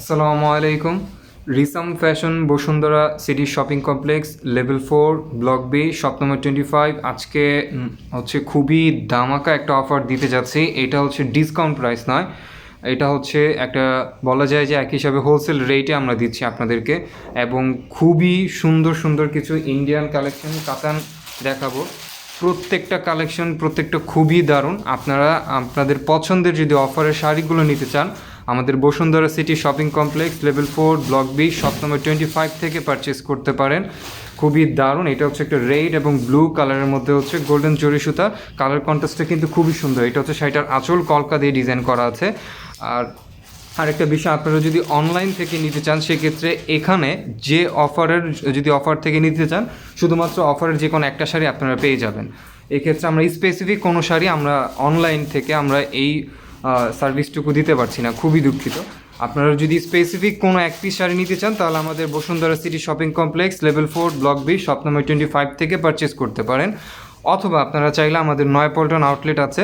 আসসালামু আলাইকুম। Risam Fashion Bashundhara City Shopping Complex, level four, block B, shop number twenty five আজকে হচ্ছে খুবই দামাকা একটা অফার দিতে যাচ্ছি। এটা হচ্ছে ডিসকাউন্ট প্রাইস নয়। এটা হচ্ছে একটা, বলা যায় যে এক হিসাবে হোলসেল রেটে আমরা দিচ্ছি আপনাদেরকে। এবং খুবই সুন্দর সুন্দর কিছু ইন্ডিয়ান কালেকশন কাতান দেখাবো। প্রত্যেকটা কালেকশন প্রত্যেকটা খুবই দারুণ। আপনারা, আপনাদের পছন্দের যদি অফারের শাড়িগুলো নিতে চান আমাদের Bashundhara City Shopping Complex, level four, block B, shop number twenty five থেকে পারচেস করতে পারেন। খুবই দারুণ। এটা হচ্ছে একটা রেড এবং ব্লু কালারের মধ্যে হচ্ছে গোল্ডেন জরি সুতা। কালার কন্ট্রাস্টটা কিন্তু খুবই সুন্দর। এটা হচ্ছে শাড়িটার আঁচল, কলকা দিয়ে ডিজাইন করা আছে। আর আরেকটা বিষয়, আপনারা যদি অনলাইন থেকে নিতে চান, সেক্ষেত্রে এখানে যে অফারের, যদি অফার থেকে নিতে চান, শুধুমাত্র অফারের যে কোনো একটা শাড়ি আপনারা পেয়ে যাবেন। এক্ষেত্রে আমরা স্পেসিফিক কোনো শাড়ি আমরা অনলাইন থেকে আমরা এই সার্ভিসটুকু দিতে পারছি না, খুবই দুঃখিত। আপনারা যদি স্পেসিফিক কোনো এক পিস শাড়ি নিতে চান, তাহলে আমাদের Bashundhara City Shopping Complex level four block B shop number twenty five থেকে পারচেস করতে পারেন। অথবা আপনারা চাইলে আমাদের নয়পল্টন আউটলেট আছে,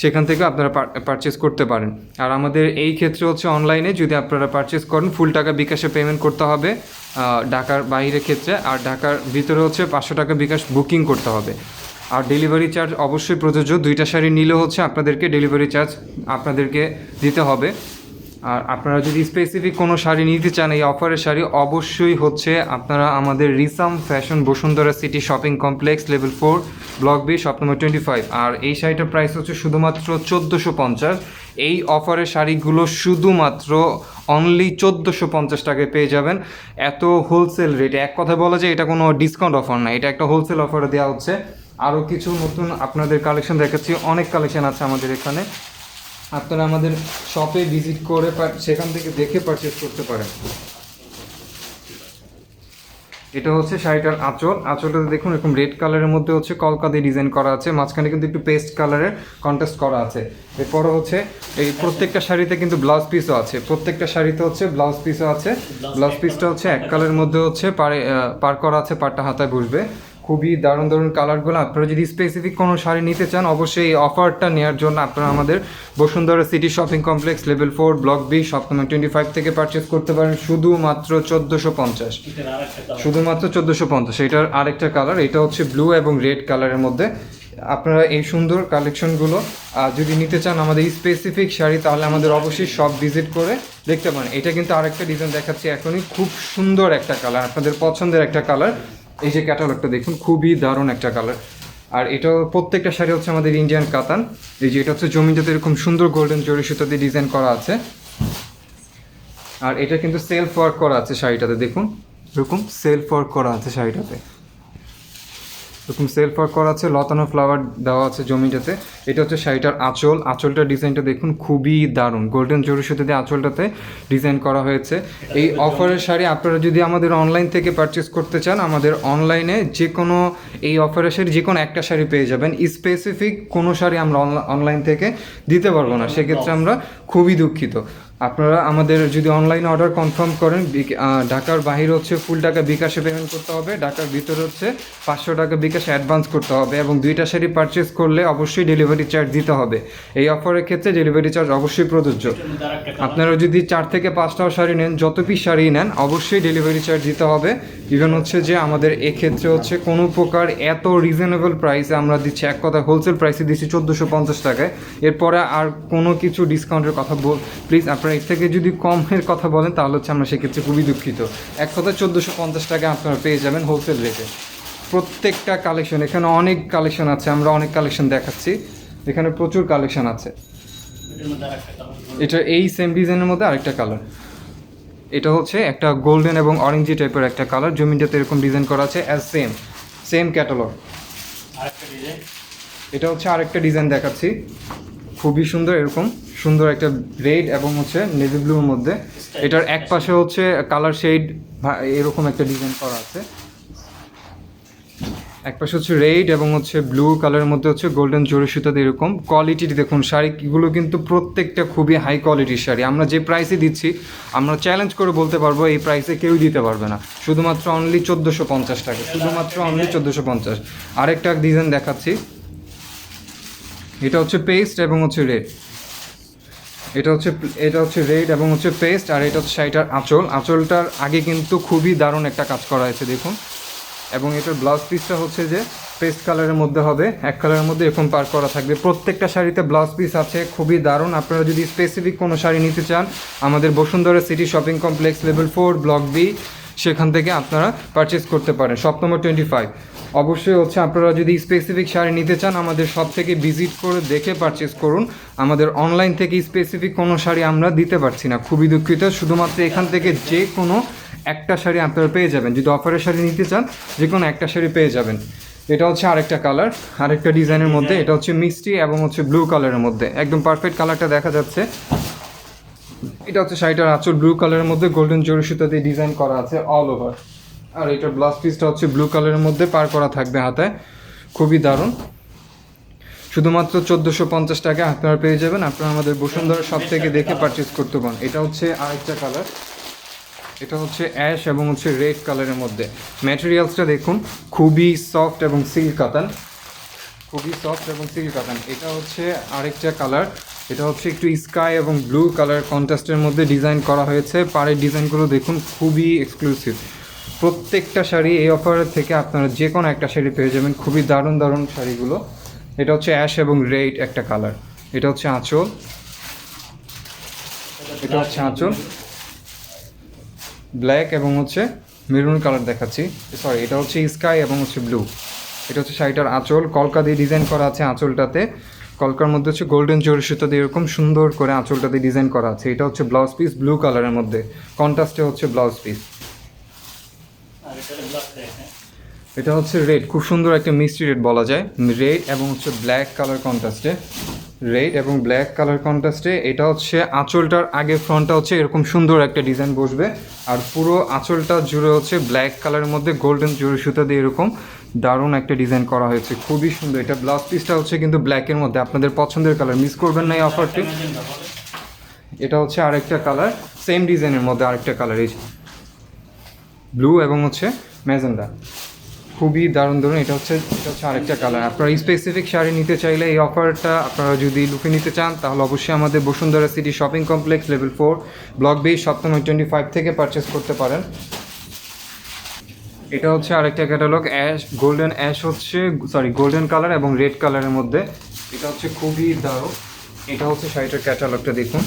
সেখান থেকে আপনারা পারচেস করতে পারেন। আর আমাদের এই ক্ষেত্রে হচ্ছে অনলাইনে যদি আপনারা পারচেস করেন ফুল টাকা বিকাশে পেমেন্ট করতে হবে ঢাকার বাইরের ক্ষেত্রে। আর ঢাকার ভিতরে হচ্ছে পাঁচশো টাকা বিকাশ বুকিং করতে হবে। আর ডেলিভারি চার্জ অবশ্যই প্রযোজ্য। দুইটা শাড়ি নিলে হচ্ছে আপনাদেরকে ডেলিভারি চার্জ আপনাদেরকে দিতে হবে। আর আপনারা যদি স্পেসিফিক কোনো শাড়ি নিতে চান, এই অফারের শাড়ি অবশ্যই হচ্ছে আপনারা আমাদের Risam Fashion Bashundhara City Shopping Complex level four block B shop number twenty five আর এই শাড়িটার প্রাইস হচ্ছে শুধুমাত্র চোদ্দোশো পঞ্চাশ। এই অফারের শাড়িগুলো শুধুমাত্র অনলি চোদ্দোশো পঞ্চাশ টাকায় পেয়ে যাবেন। এত হোলসেল রেট এক কথা বলা যায়, এটা কোনো ডিসকাউন্ট অফার না। এটা একটা হোলসেল অফারে দেওয়া হচ্ছে। আরও কিছু নতুন আপনাদের কালেকশন দেখাচ্ছি। অনেক কালেকশন আছে আমাদের এখানে। আপনারা আমাদের শপে ভিজিট করে সেখান থেকে দেখে পারচেস করতে পারেন। এটা হচ্ছে শাড়িটার আঁচল। আঁচলটাতে দেখুন, এরকম রেড কালারের মধ্যে হচ্ছে কলকা দিয়ে ডিজাইন করা আছে। মাঝখানে কিন্তু একটু পেস্ট কালারের কন্টেস্ট করা আছে। এরপরে হচ্ছে এই প্রত্যেকটা শাড়িতে কিন্তু ব্লাউজ পিসও আছে। প্রত্যেকটা শাড়িতে হচ্ছে ব্লাউজ পিসও আছে। ব্লাউজ পিসটা হচ্ছে এক কালারের মধ্যে হচ্ছে পারে করা আছে পারটা হাতায় বসবে। খুবই দারুণ দারুণ কালারগুলো আপনারা যদি স্পেসিফিক কোনো শাড়ি নিতে চান, অবশ্যই এই অফারটা নেওয়ার জন্য আপনারা আমাদের Bashundhara City Shopping Complex level four block B shop number twenty five থেকে পারচেস করতে পারেন শুধুমাত্র চোদ্দোশো পঞ্চাশ। শুধুমাত্র চোদ্দোশো পঞ্চাশ। এটার আরেকটা কালার এটা হচ্ছে ব্লু এবং রেড কালারের মধ্যে। আপনারা এই সুন্দর কালেকশনগুলো যদি নিতে চান আমাদের স্পেসিফিক শাড়ি, তাহলে আমাদের অবশ্যই সব ভিজিট করে দেখতে পারেন। এটা কিন্তু আরেকটা ডিজাইন দেখাচ্ছি এখনই। খুব সুন্দর একটা কালার আপনাদের পছন্দের একটা কালার এই যে ক্যাটালগটা দেখুন, খুবই দারুণ একটা কালার আর এটা প্রত্যেকটা শাড়ি হচ্ছে আমাদের ইন্ডিয়ান কাতান এই যে এটা হচ্ছে জমিটাতে এরকম সুন্দর গোল্ডেন জরি সুতা দিয়ে ডিজাইন করা আছে। আর এটা কিন্তু সেলফ ওয়ার্ক করা আছে শাড়িটাতে, দেখুন। এরকম সেলফ ওয়ার্ক করা আছে শাড়িটাতে। এরকম সেলফ ওয়ার্ক করা আছে, লতানো ফ্লাওয়ার দেওয়া আছে জমিটাতে। এটা হচ্ছে শাড়িটার আঁচল। আঁচলটার ডিজাইনটা দেখুন, খুবই দারুণ। গোল্ডেন জরি সুতো দিয়ে আঁচলটাতে ডিজাইন করা হয়েছে। এই অফারের শাড়ি আপনারা যদি আমাদের অনলাইন থেকে পারচেস করতে চান, আমাদের অনলাইনে যে কোনো এই অফারের শাড়ি যে কোনো একটা শাড়ি পেয়ে যাবেন। স্পেসিফিক কোনো শাড়ি আমরা অনলাইন থেকে দিতে পারব না। সেক্ষেত্রে আমরা খুবই দুঃখিত। আপনারা আমাদের যদি অনলাইনে অর্ডার কনফার্ম করেন ঢাকার বাহির হচ্ছে ফুল টাকা বিকাশে পেমেন্ট করতে হবে, ঢাকার ভিতরে হচ্ছে পাঁচশো টাকা বিকাশে অ্যাডভান্স করতে হবে এবং দুইটা শাড়ি পারচেস করলে অবশ্যই ডেলিভারি চার্জ দিতে হবে। এই অফারের ক্ষেত্রে ডেলিভারি চার্জ অবশ্যই প্রযোজ্য। আপনারা যদি চার থেকে পাঁচটাও শাড়ি নেন, যত পিস শাড়ি নেন, অবশ্যই ডেলিভারি চার্জ দিতে হবে। ইভেন হচ্ছে যে আমাদের এক্ষেত্রে হচ্ছে কোনো প্রকার এত রিজনেবল প্রাইসে আমরা দিচ্ছি, এক কথা হোলসেল প্রাইসে দিচ্ছি চোদ্দোশো পঞ্চাশ টাকায়। এরপরে আর কোনো কিছু ডিসকাউন্টের কথা প্লিজ আপনারা এর থেকে যদি কমের কথা বলেন তাহলে হচ্ছে আমরা সেক্ষেত্রে খুবই দুঃখিত। এক কথা চোদ্দোশো পঞ্চাশ টাকা আপনারা পেয়ে যাবেন হোলসেল রেটে প্রত্যেকটা কালেকশন এখানে অনেক কালেকশন আছে আমরা অনেক কালেকশন দেখাচ্ছি। এখানে প্রচুর কালেকশন আছে। এটা এই সেম ডিজাইনের মধ্যে আরেকটা কালার এটা হচ্ছে একটা গোল্ডেন এবং অরেঞ্জি টাইপের একটা কালার জমিটাতে এরকম ডিজাইন করা আছে অ্যাজ সেম সেম ক্যাটালগ এটা হচ্ছে আরেকটা ডিজাইন দেখাচ্ছি। খুবই সুন্দর, এরকম সুন্দর একটা রেড এবং হচ্ছে নেভি ব্লুর মধ্যে। এটার এক পাশে হচ্ছে কালার শেড এরকম একটা ডিজাইন করা আছে। এক পাশে হচ্ছে রেড এবং হচ্ছে ব্লু কালারের মধ্যে হচ্ছে গোল্ডেন জরি সুতাতে এরকম। কোয়ালিটি দেখুন শাড়িগুলো কিন্তু প্রত্যেকটা খুবই হাই কোয়ালিটির শাড়ি। আমরা যে প্রাইসে দিচ্ছি, আমরা চ্যালেঞ্জ করে বলতে পারব এই প্রাইসে কেউ দিতে পারবে না। শুধুমাত্র অনলি চোদ্দোশো পঞ্চাশ টাকা, শুধুমাত্র অনলি চোদ্দোশো পঞ্চাশ। আরেকটা ডিজাইন দেখাচ্ছি। এটা হচ্ছে পেস্ট এবং হচ্ছে রেড এটা হচ্ছে এটা হচ্ছে রেড এবং হচ্ছে পেস্ট আর এটা হচ্ছে শাড়িটার আঁচল। আঁচলটার আগে কিন্তু খুবই দারুণ একটা কাজ করা হয়েছে, দেখুন। এবং এটার ব্লাউজ পিসটা হচ্ছে যে পেস্ট কালারের মধ্যে হবে, এক কালারের মধ্যে এরকম পার করা থাকবে। প্রত্যেকটা শাড়িতে ব্লাউজ পিস আছে, খুবই দারুণ। আপনারা যদি স্পেসিফিক কোনো শাড়ি নিতে চান, আমাদের Bashundhara City Shopping Complex level four block B সেখান থেকে আপনারা পারচেস করতে পারেন শপ টোয়েন্টি ফাইভ অবশ্যই হচ্ছে আপনারা যদি স্পেসিফিক শাড়ি নিতে চান আমাদের সব থেকে ভিজিট করে দেখে পারচেস করুন। আমাদের অনলাইন থেকে স্পেসিফিক কোনো শাড়ি আমরা দিতে পারছি না। খুবই দুঃখিত। শুধুমাত্র এখান থেকে যে কোনো একটা শাড়ি আপনারা পেয়ে যাবেন। যদি অফারের শাড়ি নিতে চান যে কোনো একটা শাড়ি পেয়ে যাবেন। এটা হচ্ছে আরেকটা কালার আরেকটা ডিজাইনের মধ্যে। এটা হচ্ছে মিষ্টি এবং হচ্ছে ব্লু কালারের মধ্যে। একদম পারফেক্ট কালারটা দেখা যাচ্ছে। এটা হচ্ছে শাড়িটার আঁচল ব্লু কালারের মধ্যে। গোল্ডেন জরি সুতা দিয়ে ডিজাইন করা আছে অল ওভার আর এটা ব্লাউজ পিসটা হচ্ছে ব্লু কালারের মধ্যে পার করা থাকবে হাতায় খুবই দারুণ। শুধুমাত্র চোদ্দোশো পঞ্চাশ টাকা আপনারা পেয়ে যাবেন। আপনারা আমাদের বসুন্ধরা সব থেকে দেখে পারচেস করতে পারেন। এটা হচ্ছে আরেকটা কালার এটা হচ্ছে অ্যাশ এবং হচ্ছে রেড কালারের মধ্যে। ম্যাটেরিয়ালসটা দেখুন, খুবই সফট এবং সিল্ক কাতান খুবই সফট এবং সিল্ক কাতান এটা হচ্ছে আরেকটা কালার এটা হচ্ছে একটু স্কাই এবং ব্লু কালার কন্ট্রাস্টের মধ্যে ডিজাইন করা হয়েছে। পাড়ের ডিজাইনগুলো দেখুন, খুবই এক্সক্লুসিভ প্রত্যেকটা শাড়ি এই অফারের থেকে আপনারা যে কোনো একটা শাড়ি পেয়ে যাবেন। খুবই দারুণ দারুণ শাড়িগুলো। এটা হচ্ছে অ্যাশ এবং রেড একটা কালার এটা হচ্ছে আঁচল। এটা হচ্ছে আঁচল। ব্ল্যাক এবং হচ্ছে মেরুন কালার দেখাচ্ছি। সরি এটা হচ্ছে স্কাই এবং হচ্ছে ব্লু এটা হচ্ছে শাড়িটার আঁচল। কলকা দিয়ে ডিজাইন করা আছে আঁচলটাতে। কলকার মধ্যে হচ্ছে গোল্ডেন জরি সুতো দিয়ে এরকম সুন্দর করে আঁচলটাতে ডিজাইন করা আছে। এটা হচ্ছে ব্লাউজ পিস ব্লু কালারের মধ্যে। কন্ট্রাস্টে হচ্ছে ব্লাউজ পিস এটা হচ্ছে রেড খুব সুন্দর একটা মিষ্টি রেড বলা যায়। রেড এবং হচ্ছে ব্ল্যাক কালার কন্ট্রাস্টে রেড এবং ব্ল্যাক কালার কন্ট্রাস্টে এটা হচ্ছে আঁচলটার আগে ফ্রন্টটা হচ্ছে এরকম সুন্দর একটা ডিজাইন বসবে। আর পুরো আঁচলটা জুড়ে হচ্ছে ব্ল্যাক কালারের মধ্যে গোল্ডেন জুড়ে সুতা দিয়ে এরকম দারুণ একটা ডিজাইন করা হয়েছে। খুবই সুন্দর। এটা ব্লাউজ পিসটা হচ্ছে কিন্তু ব্ল্যাকের মধ্যে। আপনাদের পছন্দের কালার মিস করবেন না এই অফারটি এটা হচ্ছে আরেকটা কালার সেম ডিজাইনের মধ্যে আরেকটা কালার এই ব্লু এবং হচ্ছে ম্যাজেন্ডা। খুবই দারুণ দারুণ এটা হচ্ছে এটা হচ্ছে আরেকটা কালার আপনারা স্পেসিফিক শাড়ি নিতে চাইলে এই অফারটা আপনারা যদি লুকে নিতে চান, তাহলে অবশ্যই আমাদের Bashundhara City Shopping Complex level four block B সপ্তম টোয়েন্টি ফাইভ থেকে পারচেস করতে পারেন। এটা হচ্ছে আরেকটা ক্যাটালগ অ্যাশ গোল্ডেন অ্যাশ হচ্ছে সরি গোল্ডেন কালার এবং রেড কালারের মধ্যে। এটা হচ্ছে খুবই দারুণ। এটা হচ্ছে শাড়িটার ক্যাটালগটা দেখুন।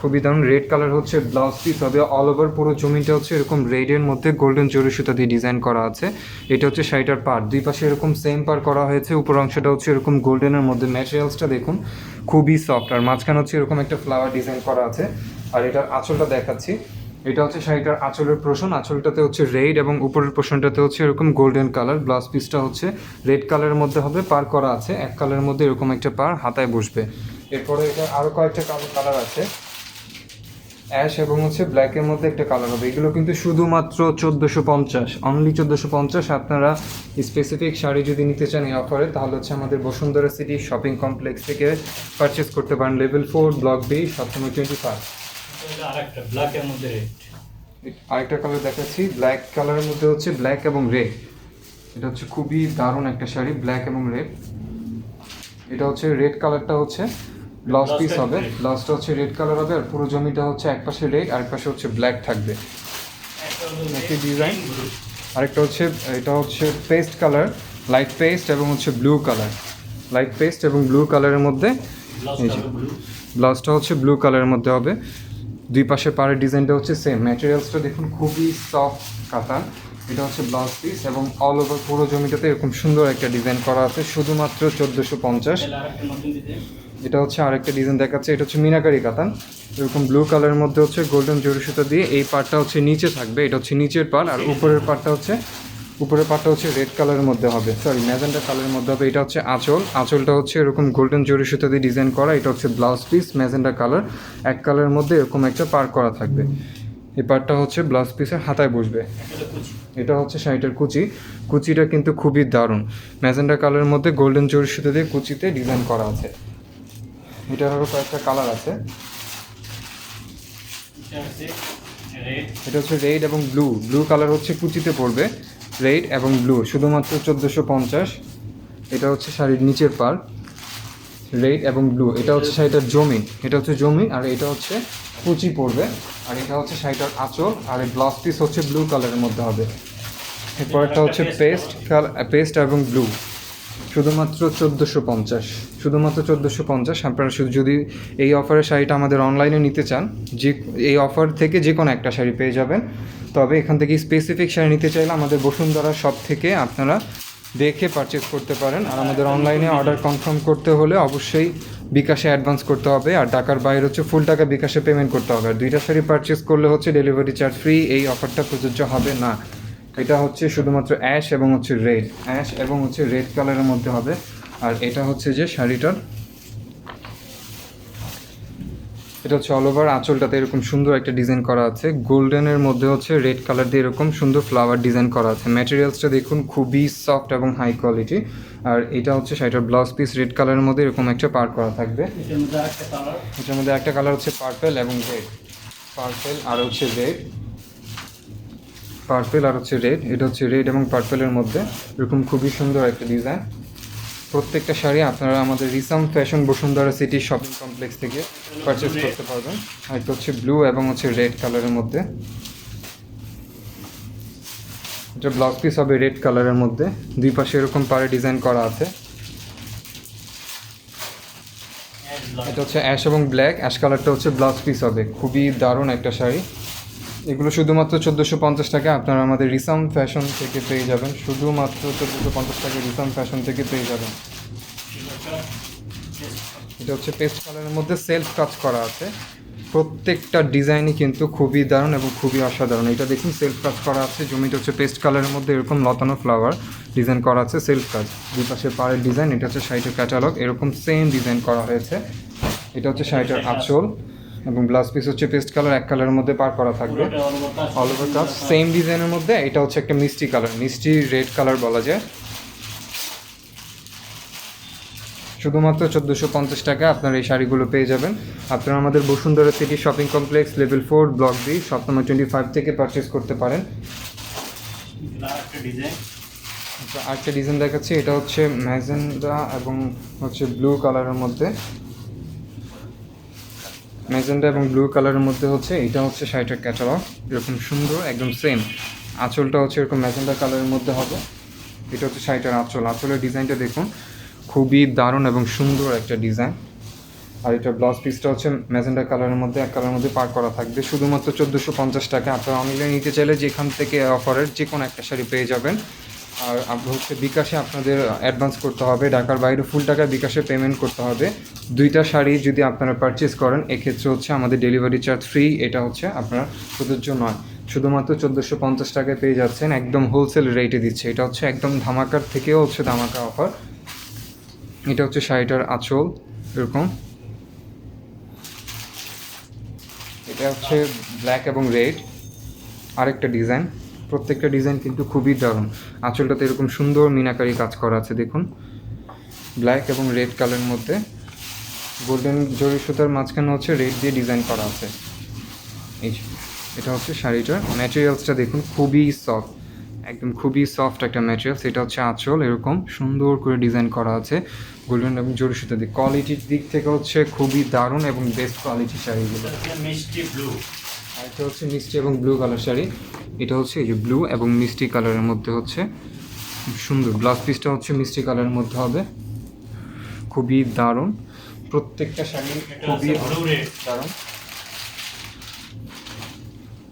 খুবই দারুণ। রেড কালার হচ্ছে ব্লাউজ পিস হবে অল ওভার পুরো জমিটা হচ্ছে এরকম রেডের মধ্যে গোল্ডেন জরি সুতা দিয়ে ডিজাইন করা আছে। এটা হচ্ছে শাড়িটার পার। দুই পাশে এরকম সেম পার করা হয়েছে। উপর অংশটা হচ্ছে এরকম গোল্ডেনের মধ্যে ম্যাটেরিয়ালসটা দেখুন, খুবই সফট আর মাঝখানে হচ্ছে এরকম একটা ফ্লাওয়ার ডিজাইন করা আছে। আর এটার আঁচলটা দেখাচ্ছি। এটা হচ্ছে শাড়িটার আঁচলের পোষণ আঁচলটাতে হচ্ছে রেড এবং উপরের পোষণটাতে হচ্ছে এরকম গোল্ডেন কালার ব্লাউজ পিসটা হচ্ছে রেড কালারের মধ্যে হবে, পার করা আছে। এক কালারের মধ্যে এরকম একটা পার হাতায় বসবে। এরপরে এটা আরও কয়েকটা কালো কালার আছে। অ্যাশ এবং হচ্ছে ব্ল্যাকের মধ্যে একটা কালার হবে। এগুলো কিন্তু শুধুমাত্র চোদ্দোশো পঞ্চাশ অনলি চোদ্দোশো পঞ্চাশ। আপনারা স্পেসিফিক শাড়ি যদি নিতে চান এই অফারে তাহলে হচ্ছে আমাদের বসুন্ধরা সিটি শপিং কমপ্লেক্স থেকে পারচেস করতে পারেন লেভেল ফোর ব্লক বি সপ্তমী টোয়েন্টি ফাইভ আরেকটা কালার দেখাচ্ছি ব্ল্যাক কালারের মধ্যে হচ্ছে ব্ল্যাক এবং রেড এটা হচ্ছে খুবই দারুণ একটা শাড়ি ব্ল্যাক এবং রেড এটা হচ্ছে রেড কালারটা হচ্ছে ব্লাউজ পিস হবে। ব্লাউজটা হচ্ছে রেড কালার হবে আর পুরো জমিটা হচ্ছে এক পাশে রেড আর এক পাশে হচ্ছে ব্ল্যাক থাকবে। একটা red, আরেকটা হচ্ছে এটা হচ্ছে পেস্ট কালার লাইট পেস্ট এবং হচ্ছে ব্লু কালার লাইট পেস্ট এবং ব্লু কালারের মধ্যে ব্লাউজটা এই যে। ব্লাউজটা হচ্ছে ব্লু কালারের মধ্যে হবে। দুই পাশে পাড়ের ডিজাইনটা হচ্ছে সেম ম্যাটেরিয়ালসটা দেখুন খুবই সফট কাতান এটা হচ্ছে ব্লাউজ পিস এবং অল ওভার পুরো জমিটাতে এরকম সুন্দর একটা ডিজাইন করা আছে। শুধুমাত্র চোদ্দোশো পঞ্চাশ। এটা হচ্ছে আরেকটা ডিজাইন দেখাচ্ছে, এটা হচ্ছে মিনাকারি কাতান। এরকম ব্লু কালারের মধ্যে হচ্ছে গোল্ডেন জরি সুতা দিয়ে এই পার্টটা হচ্ছে নিচে থাকবে, এটা হচ্ছে নিচের পার্ট আর উপরের পার্টটা হচ্ছে, উপরের পার্টটা হচ্ছে রেড কালারের মধ্যে হবে। সরি ম্যাজেন্টা কালারের মধ্যে হবে, এটা হচ্ছে আঁচল। আঁচলটা হচ্ছে এরকম গোল্ডেন জরি সুতা দিয়ে ডিজাইন করা, এটা হচ্ছে ব্লাউজ পিস ম্যাজেন্টা কালার এক কালারের মধ্যে এরকম একটা পার করা থাকবে। এই পার্টটা হচ্ছে ব্লাউজ পিসের হাতায় বসবে। এটা হচ্ছে শাড়িটার কুচি। কুচিটা কিন্তু খুবই দারুণ। ম্যাজেন্টা কালারের মধ্যে গোল্ডেন জরি সুতো দিয়ে কুচিতে ডিজাইন করা আছে। এটার আরও কয়েকটা কালার আছে। এটা হচ্ছে রেড এবং ব্লু ব্লু কালার হচ্ছে কুচিতে পড়বে। রেড এবং ব্লু শুধুমাত্র চোদ্দোশো পঞ্চাশ। এটা হচ্ছে শাড়ির নিচের পার রেড এবং ব্লু এটা হচ্ছে শাড়িটার জমি। এটা হচ্ছে জমি আর এটা হচ্ছে কুচি পড়বে। আর এটা হচ্ছে শাড়িটার আঁচল। আর এই ব্লাউজ পিস হচ্ছে ব্লু কালারের মধ্যে হবে। এরপরটা হচ্ছে পেস্ট পেস্ট এবং ব্লু শুধুমাত্র চোদ্দোশো পঞ্চাশ। শুধুমাত্র চোদ্দোশো পঞ্চাশ। আপনারা শুধু যদি এই অফারের শাড়িটা আমাদের অনলাইনে নিতে চান যে এই অফার থেকে যে কোনো একটা শাড়ি পেয়ে যাবেন। তবে এখান থেকে স্পেসিফিক শাড়ি নিতে চাইলে আমাদের বসুন্ধরা শপ থেকে আপনারা দেখে পারচেস করতে পারেন। আর আমাদের অনলাইনে অর্ডার কনফার্ম করতে হলে অবশ্যই বিকাশে অ্যাডভান্স করতে হবে। আর টাকার বাইরে হচ্ছে ফুল টাকা বিকাশে পেমেন্ট করতে হবে। আর দুইটা শাড়ি পারচেস করলে হচ্ছে ডেলিভারি চার্জ ফ্রি এই অফারটা প্রযোজ্য হবে না। এটা হচ্ছে শুধুমাত্র অ্যাশ এবং হচ্ছে রেড অ্যাশ এবং হচ্ছে রেড কালারের মধ্যে হবে। আর এটা হচ্ছে যে শাড়িটার এটা হচ্ছে অল ওভার আঁচলটাতে এরকম সুন্দর একটা ডিজাইন করা আছে। গোল্ডেনের মধ্যে হচ্ছে রেড কালার দিয়ে এরকম সুন্দর ফ্লাওয়ার ডিজাইন করা আছে। ম্যাটেরিয়ালসটা দেখুন খুবই সফট এবং হাই কোয়ালিটি আর এটা হচ্ছে শাড়িটার ব্লাউজ পিস রেড কালারের মধ্যে এরকম একটা পার করা থাকবে। এটার মধ্যে কালার এটার মধ্যে একটা কালার হচ্ছে পার্পেল এবং রেড পার্পেল আর হচ্ছে রেড পার্পেল আর হচ্ছে রেড এটা হচ্ছে রেড এবং পার্পেলের মধ্যে এরকম খুবই সুন্দর একটা ডিজাইন প্রত্যেকটা শাড়ি আপনারা আমাদের Risam Fashion Bashundhara City Shopping Complex থেকে পারচেস করতে পারবেন। আর এটা হচ্ছে ব্লু এবং হচ্ছে রেড কালারের মধ্যে। এটা ব্লাউজ পিস হবে রেড কালারের মধ্যে। দুই পাশে এরকম পারে ডিজাইন করা আছে। এটা হচ্ছে অ্যাশ এবং ব্ল্যাক অ্যাশ কালারটা হচ্ছে ব্লাউজ পিস হবে। খুবই দারুণ একটা শাড়ি। এগুলো শুধুমাত্র চোদ্দোশো পঞ্চাশ টাকা। আপনারা আমাদের রিসাম ফ্যাশন থেকে পেয়ে যাবেন। শুধুমাত্র চোদ্দোশো পঞ্চাশ টাকা রিসাম ফ্যাশন থেকে পেয়ে যাবেন। এটা হচ্ছে পেস্ট কালারের মধ্যে সেলফ কাজ করা আছে। প্রত্যেকটা ডিজাইনই কিন্তু খুবই দারুণ এবং খুবই অসাধারণ। এটা দেখুন, সেলফ কাজ করা আছে। জমিটা হচ্ছে পেস্ট কালারের মধ্যে এরকম লতানো ফ্লাওয়ার ডিজাইন করা আছে, সেলফ কাজ। দুই পাশে পাড়ের ডিজাইন, এটা হচ্ছে শাড়িটার ক্যাটালগ। এরকম সেম ডিজাইন করা হয়েছে। এটা হচ্ছে শাড়িটার আঁচল। এবং ব্লাউজ পিস হচ্ছে পেস্ট কালার এক কালারের মধ্যে পার করা থাকবে। অল ওভার কাজ সেম ডিজাইনের মধ্যে এটা হচ্ছে একটা মিষ্টি কালার মিষ্টি রেড কালার বলা যায়। শুধুমাত্র চোদ্দোশো পঞ্চাশ টাকা আপনারা এই শাড়িগুলো পেয়ে যাবেন। আপনারা আমাদের Bashundhara City Shopping Complex level four block B shop number twenty five থেকে পারচেস করতে পারেন। আচ্ছা, আরেকটা ডিজাইন দেখাচ্ছি এটা হচ্ছে ম্যাজেন্ডা এবং হচ্ছে ব্লু কালারের মধ্যে। ম্যাজেন্ডা এবং ব্লু কালারের মধ্যে হচ্ছে, এটা হচ্ছে শাড়িটার ক্যাটালগ এরকম সুন্দর, একদম সেম আঁচলটা হচ্ছে এরকম ম্যাজেন্ডা কালারের মধ্যে হবে। এটা হচ্ছে শাড়িটার আঁচল। আঁচলের ডিজাইনটা দেখুন, খুবই দারুণ এবং সুন্দর একটা ডিজাইন। আর এটা ব্লাউজ পিসটা হচ্ছে ম্যাজেন্ডা কালারের মধ্যে, এক কালারের মধ্যে পার করা থাকবে। শুধুমাত্র চোদ্দোশো পঞ্চাশ টাকা। আপনারা অনলাইনে নিতে চাইলে যেখান থেকে অফারের যে কোনো একটা শাড়ি পেয়ে যাবেন। আর হচ্ছে বিকাশে আপনাদের অ্যাডভান্স করতে হবে। ঢাকার বাইরে ফুল টাকা বিকাশে পেমেন্ট করতে হবে। দুইটা শাড়ি যদি আপনারা পারচেস করেন, এক্ষেত্রে হচ্ছে আমাদের ডেলিভারি চার্জ ফ্রি এটা হচ্ছে আপনার প্রযোজ্য নয়। শুধুমাত্র চোদ্দোশো পঞ্চাশ টাকায় পেয়ে যাচ্ছেন, একদম হোলসেল রেটে দিচ্ছে। এটা হচ্ছে একদম ধামাকার থেকেও হচ্ছে ধামাকা অফার এটা হচ্ছে শাড়িটার আঁচল, এরকম। এটা হচ্ছে ব্ল্যাক এবং রেড আরেকটা ডিজাইন প্রত্যেকটা ডিজাইন কিন্তু খুবই দারুণ। আঁচলটাতে এরকম সুন্দর মিনাকারি কাজ করা আছে দেখুন। ব্ল্যাক এবং রেড কালারের মধ্যে। গোল্ডেন জরি সুতার মাঝখানে হচ্ছে রেড দিয়ে ডিজাইন করা আছে। এই এটা হচ্ছে শাড়িটার ম্যাটেরিয়ালসটা দেখুন খুবই সফট একদম খুবই সফট একটা ম্যাটেরিয়ালস এটা হচ্ছে আঁচল এরকম সুন্দর করে ডিজাইন করা আছে। গোল্ডেন এবং জরি সুতা দিয়ে। কোয়ালিটির দিক থেকে হচ্ছে খুবই দারুণ এবং বেস্ট কোয়ালিটি শাড়িগুলো। মিষ্টি ব্লু আর এটা হচ্ছে মিষ্টি এবং ব্লু কালার শাড়ি। এটা হচ্ছে এই যে ব্লু এবং মিষ্টি কালারের মধ্যে হচ্ছে সুন্দর ব্লাউজ পিসটা হচ্ছে মিষ্টি কালারের মধ্যে হবে। খুবই দারুণ। প্রত্যেকটা শাড়ি খুবই দারুণ।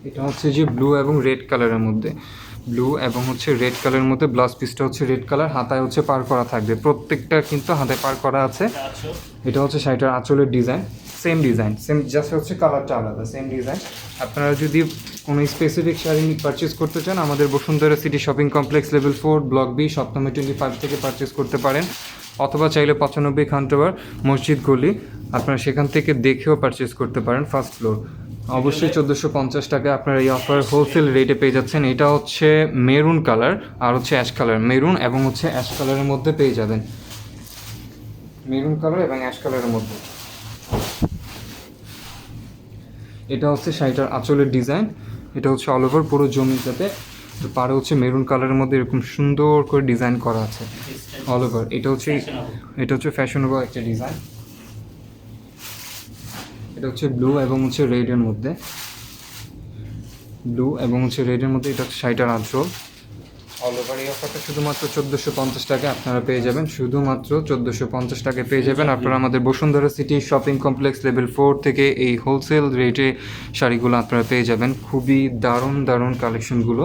এটা হচ্ছে যে ব্লু এবং রেড কালারের মধ্যে। ব্লু এবং হচ্ছে রেড কালারের মধ্যে ব্লাউজ পিসটা হচ্ছে রেড কালার হাতায় হচ্ছে পার করা থাকবে। প্রত্যেকটা কিন্তু হাতে পার করা আছে। এটা হচ্ছে শাড়িটার আঁচলের design same design same just হচ্ছে কালারটা আলাদা সেম ডিজাইন আপনারা যদি কোনো স্পেসিফিক শাড়ি পারচেস করতে চান, আমাদের Bashundhara City Shopping Complex level four block B সপ্তমে টোয়েন্টি ফাইভ থেকে পারচেস করতে পারেন। অথবা চাইলে পঁচানব্বই খানটোয়ার মসজিদ গলি, আপনারা সেখান থেকে দেখেও পারচেস করতে পারেন ফার্স্ট ফ্লোর অবশ্যই চোদ্দোশো পঞ্চাশ টাকা আপনার এই অফার হোলসেল রেটে পেয়ে যাচ্ছেন। এটা হচ্ছে মেরুন কালার আর হচ্ছে অ্যাশ কালার মেরুন এবং হচ্ছে অ্যাশ কালারের মধ্যে পেয়ে যাবেন। মেরুন কালার এবং অ্যাশ কালারের মধ্যে। এটা হচ্ছে শাড়িটার আঁচলের ডিজাইন এটা হচ্ছে অল ওভার পুরো জমি জমিটাতে। তো পারে হচ্ছে মেরুন কালারের মধ্যে এরকম সুন্দর করে ডিজাইন করা আছে। অল ওভার এটা হচ্ছে এটা হচ্ছে ফ্যাশনেবল একটা ডিজাইন এটা হচ্ছে ব্লু এবং হচ্ছে রেডের মধ্যে। ব্লু এবং হচ্ছে রেডের মধ্যে এটা হচ্ছে শাড়িটার আঁচল অল ওভার এই অফারটা শুধুমাত্র চোদ্দোশো পঞ্চাশ টাকা আপনারা পেয়ে যাবেন। শুধুমাত্র চোদ্দোশো পঞ্চাশ টাকায় পেয়ে যাবেন। আপনারা আমাদের Bashundhara City Shopping Complex level four থেকে এই হোলসেল রেটে শাড়িগুলো আপনারা পেয়ে যাবেন। খুবই দারুণ দারুণ কালেকশনগুলো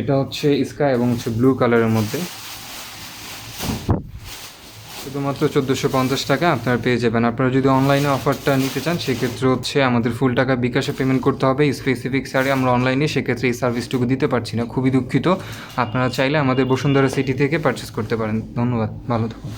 এটা হচ্ছে স্কাই এবং হচ্ছে ব্লু কালারের মধ্যে। শুধুমাত্র চোদ্দোশো পঞ্চাশ টাকা আপনারা পেয়ে যাবেন। আপনারা যদি অনলাইনে অফারটা নিতে চান, সেক্ষেত্রে হচ্ছে আমাদের ফুল টাকা বিকাশে পেমেন্ট করতে হবে। স্পেসিফিক স্যারে আমরা অনলাইনে সেক্ষেত্রে এই সার্ভিসটুকু দিতে পারছি না। খুবই দুঃখিত। আপনারা চাইলে আমাদের বসুন্ধরা সিটি থেকে পারচেস করতে পারেন। ধন্যবাদ। ভালো থাকুন।